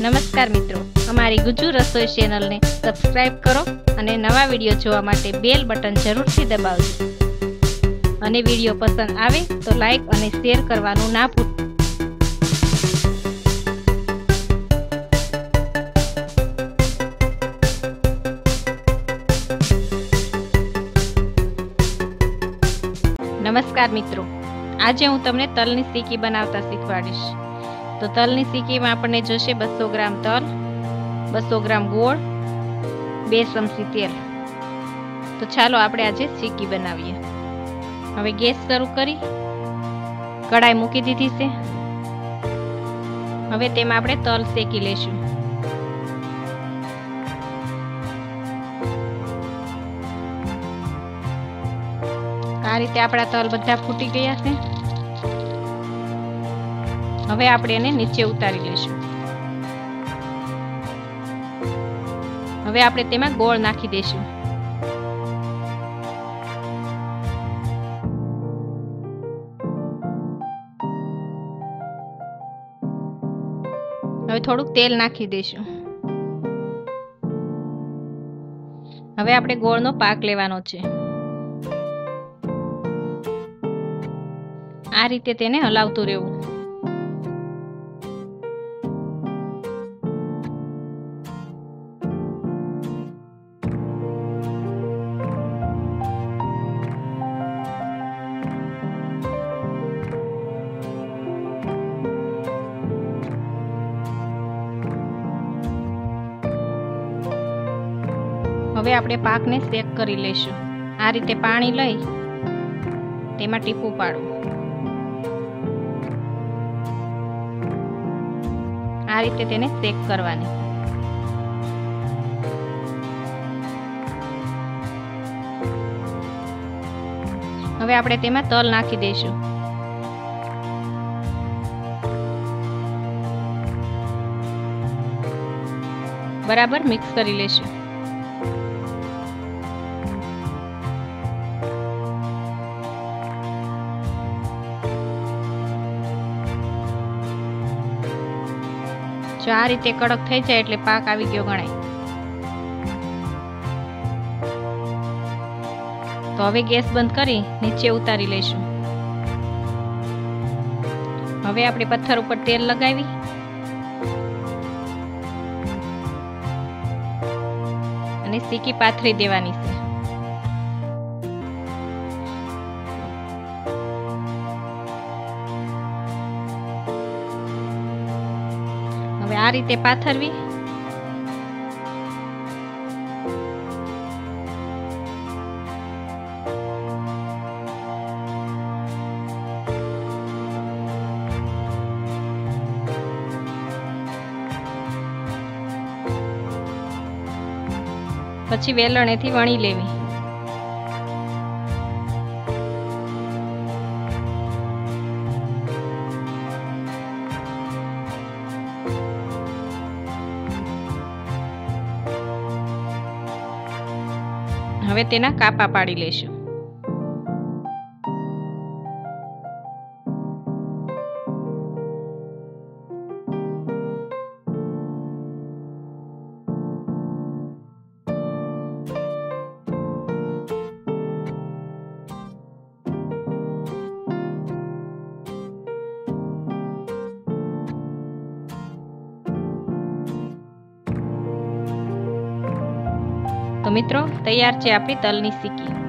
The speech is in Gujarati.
નમસ્કાર મિત્રો. અમારી ગુજુ રસોઈ ચેનલને સબસ્ક્રાઇબ કરો અને નવા વીડિયો જોવા માટે બેલ બટન જરૂરથી દબાવજો. અને વીડિયો પસંદ આવે તો લાઈક અને શેર કરવાનું ના ભૂલતા નમસ્કાર મિત્રો. આજે હું તમને તલની સીકી બનાવતા શીખવાડીશ. તો તલની સીકીમાં આપણને જોશે બસો ગ્રામ તલ, બસો ગ્રામ ગોળ, બે ચમચી તેલ. તો ચાલો આપણે આજે સીકી બનાવીએ. હવે ગેસ શરૂ કરી. કડાઈ મૂકી દીધી છે. હવે તેમાં આપણે તલ શેકી લેશું આ રીતે આપણા તલ બધા ફૂટી ગયા છે. હવે આપણે એને નીચે ઉતારી લઈશું. હવે આપણે તેમાં ગોળ નાખી દઈશું. હવે થોડુંક તેલ નાખી દઈશું. હવે આપણે ગોળનો પાક લેવાનો છે. આ રીતે તેને હલાવતું રહેવું. હવે આપણે પાકને શેક કરી લઈશું. આ રીતે પાણી લઈ તેમાં ટીપું પાડવું. આ રીતે તેને શેક કરવાની. હવે આપણે તેમાં તલ નાખી દઈશું. બરાબર મિક્સ કરી લઈશું. જો આ રીતે કડક થઈ જાય એટલે પાક આવી ગયો ગણાય. તો હવે ગેસ બંધ કરી નીચે ઉતારી લઈશું. હવે આપણે પથ્થર ઉપર તેલ લગાવી. અને સીકી પાથરી દેવાની છે. આ રીતે પાથરવી. પછી વેલણેથી વણી લેવી. હવે તેના કાપા પાડી લેશું. તો મિત્રો તૈયાર છે આપણી તલની સીકી